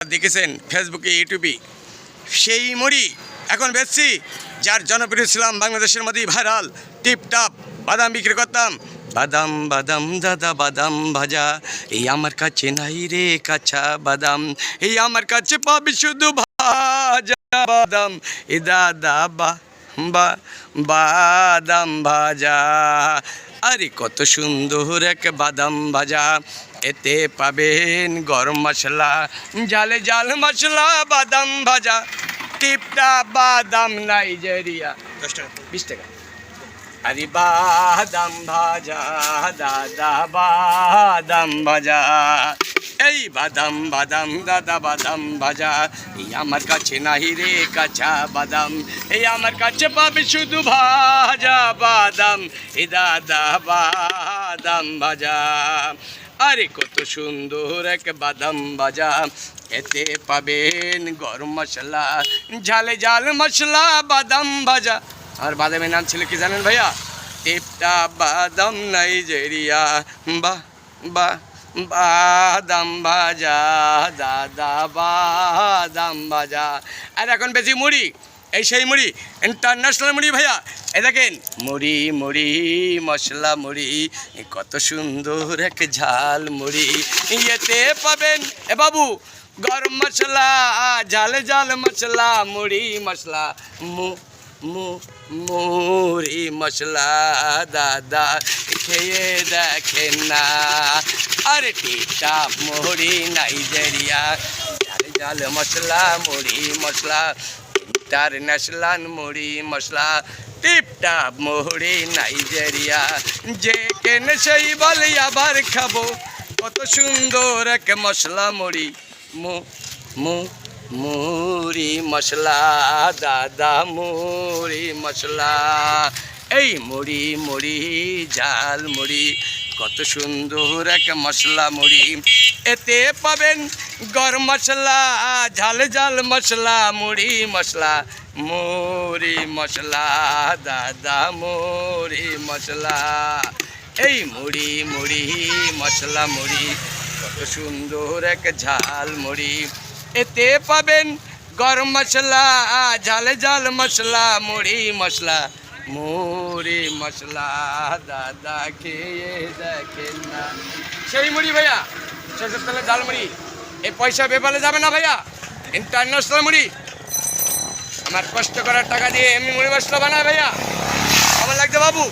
দেখেছেন ফেসবুকে, ইউটিউবে? সেই মরি এখন বেচছি, যার জনপ্রিয় ছিলাম বাংলাদেশের মধ্যেই ভাইরাল, টিপটাপ, বাদাম বিক্রি করতাম। বাদাম বাদাম, দাদা, বাদাম ভাজা, এই আমার কাছে নাই রে কাছা বাদাম। এই আমার কাছে পাবি শুধু ভাজা বাদাম। এ দাদা বা বাদাম ভাজা। আরে কত সুন্দর এক বাদাম ভাজা। এতে পাবেন গরম মশলা জালে জাল মশলা, বাদাম ভাজা। টিপটা বাদাম নাইজেরিয়া। দশ টাকা, বিশ টাকা। আরে বাদাম ভাজা, দাদা বাদাম ভাজা। বাদাম বাদাম, দাদা বাদাম ভাজা। এই আমার কাছে নাহি রে কাঁচা বাদাম। এই আমার কাছে পাবে শুধু ভাজা বাদাম। এ দাদা বাদাম ভাজা। আরে কত সুন্দর এক বাদাম ভাজা। এতে পাবেন গরম মশলা, ঝালে, ঝাল মশলা, বাদাম ভাজা। আর বাদামের নাম ছিল কি জানেন ভাইয়া? টিপটা বাদাম নাইজেরিয়া। বা বা বাদাম ভাজা, দাদা বাদাম ভাজা। আর এখন বেশি মুড়ি, এই সেই মুড়ি ইন্টারন্যাশনাল মুড়ি ভাইয়া। এ দেখেন, মুড়ি মুড়ি, মশলা মুড়ি কত সুন্দর এক ঝাল মুড়ি। ইয়েতে পাবেন, এ বাবু, গরম মশলা, ঝাল ঝাল মশলা, মুড়ি মশলা, মু মু, মুড়ি মশলা, দাদা, খেয়ে দেখেন না। আরে টিটা মুড়ি নাইজেরিয়া। ঝাল ঝাল মশলা, মুড়ি, মশলা। ইন্টারন্যাশনাল মুড়ি, মশলা। টিপটাপ মুড়ি নাইজেরিয়া। যে কেন সেই বলে আবার খাব। কত সুন্দর এক মশলা মুড়ি। মু মু, মুড়ি মশলা, দাদা মুড়ি মশলা। এই মুড়ি মুড়ি ঝাল মুড়ি। কত সুন্দর এক মশলা মুড়ি। এতে পাবেন গরম মশলা, ঝাল ঝাল মশলা, মুড়ি মশলা মুড়ি মশলা, দাদা মুড়ি মশলা। এই মুড়ি মুড়ি মশলা, মুড়ি, কত সুন্দর এক ঝাল মুড়ি। এতে পাবেন গরম মশলা, ঝাল ঝাল মশলা, মুড়ি মশলা মুড়ি মশলা দাদা খেয়ে দেখেন না। সেই মুড়ি ভাইয়া ছোট তলে ডাল মুড়ি। এই পয়সা বেপালে যাবে না ভাইয়া ইন্টারন্যাশনাল মুড়ি। আমার কষ্ট করার টাকা দিয়ে এমনি মুড়ি মশলা বানায় ভাইয়া। আমার লাগছে বাবু?